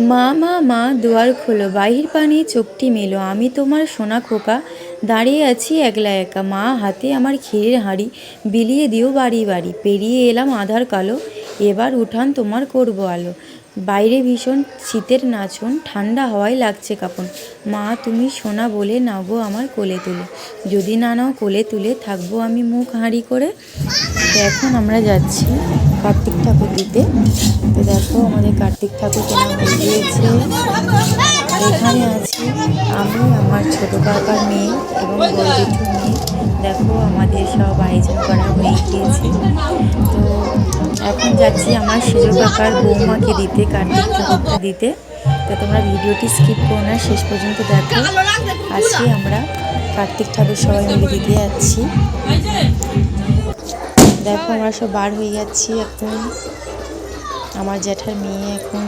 মা মা মা, দুয়ার খোলো, বাহির পানি চোখটি মেলো। আমি তোমার সোনা খোকা, দাঁড়িয়ে আছি একলা একা। মা, হাতে আমার ক্ষীরের হাঁড়ি, বিলিয়ে দিও বাড়ি বাড়ি। পেরিয়ে এলাম আধার কালো, এবার উঠান তোমার করব আলো। বাইরে ভীষণ শীতের নাচন, ঠান্ডা হাওয়ায় লাগছে কাপন। মা, তুমি সোনা বলে নাও গো আমার কোলে তুলে। যদি না নাও কোলে তুলে, থাকব আমি মুখ হাঁড়ি করে। এখন আমরা যাচ্ছি কার্তিক ঠাকুর দিতে। তো দেখো আমাদের কার্তিক ঠাকুর কেনা হয়ে গিয়েছে। এখানে আছি আমি, আমার ছোটো কাকার মেয়ে এবং বড় জেঠুর মেয়ে দেখো আমাদের সব আয়োজন করা হয়ে গিয়েছে। তো এখন যাচ্ছি আমার সেজো কাকার বৌমাকে দিতে, কার্তিক ঠাকুরটা দিতে। তো তোমরা ভিডিওটি স্কিপ করো না, শেষ পর্যন্ত দেখো। আজকে আমরা কার্তিক ঠাকুর সবাই মিলে দিতে যাচ্ছি। দেখো, আমরা সব বার হয়ে যাচ্ছি এখন। আমার জ্যাঠার মেয়ে এখন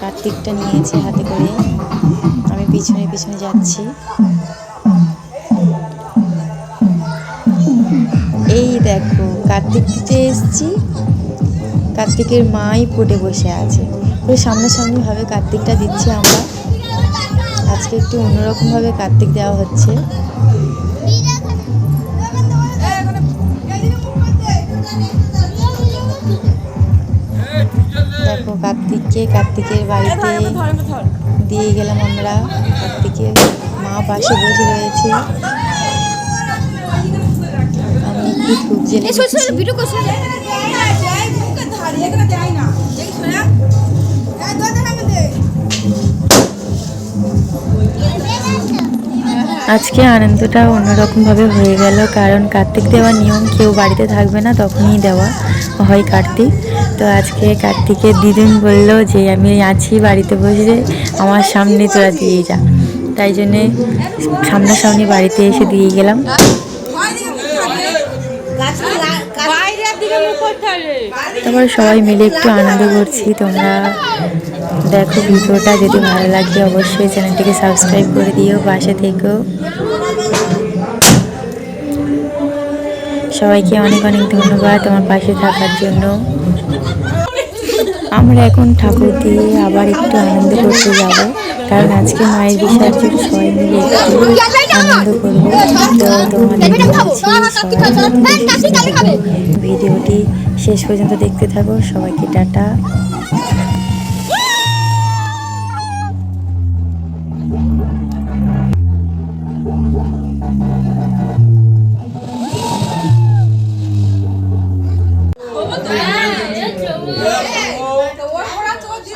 কার্তিকটা নিয়েছে হাতে করে। আমি পিছনে পিছনে যাচ্ছি। এই দেখো, কার্তিক দিতে এসছি। কার্তিকের মাই পটে বসে আছে। পুরো সামনাসামনিভাবে কার্তিকটা দিচ্ছি আমরা। আজকে একটু অন্যরকমভাবে কার্তিক দেওয়া হচ্ছে। কার্তিককে কার্তিকের বাড়িতে দিয়ে গেলাম আমরা। কার্তিকের মা পাশে বসে রয়েছে। আমি একটু ধূপ জেলে আজকে আনন্দটা অন্যরকমভাবে হয়ে গেল কারণ কার্তিক দেওয়ার নিয়ম কেউ বাড়িতে থাকবে না তখনই দেওয়া হয় কার্তিক। তো আজকে কার্তিকের দিদিন বলল যে, আমি আছি বাড়িতে বসে, আমার সামনে তোরা দিয়ে যা। তাই জন্যে সামনাসামনি বাড়িতে এসে দিয়ে গেলাম। তারপর সবাই মিলে একটু আনন্দ করছি। তোমরা দেখো ভিডিওটা, যদি ভালো লাগে অবশ্যই চ্যানেলটিকে সাবস্ক্রাইব করে দিও, পাশে থেকো। সবাইকে অনেক অনেক ধন্যবাদ আমার পাশে থাকার জন্য। আমরা এখন ঠাকুর দিয়ে আবার একটু আনন্দ করতে যাব, কারণ আজকে মায়ের বিসর্জন সবাই মিলে একটু আনন্দ করব। ভিডিওটি শেষ পর্যন্ত দেখতে থাকো। সবাইকে টাটা।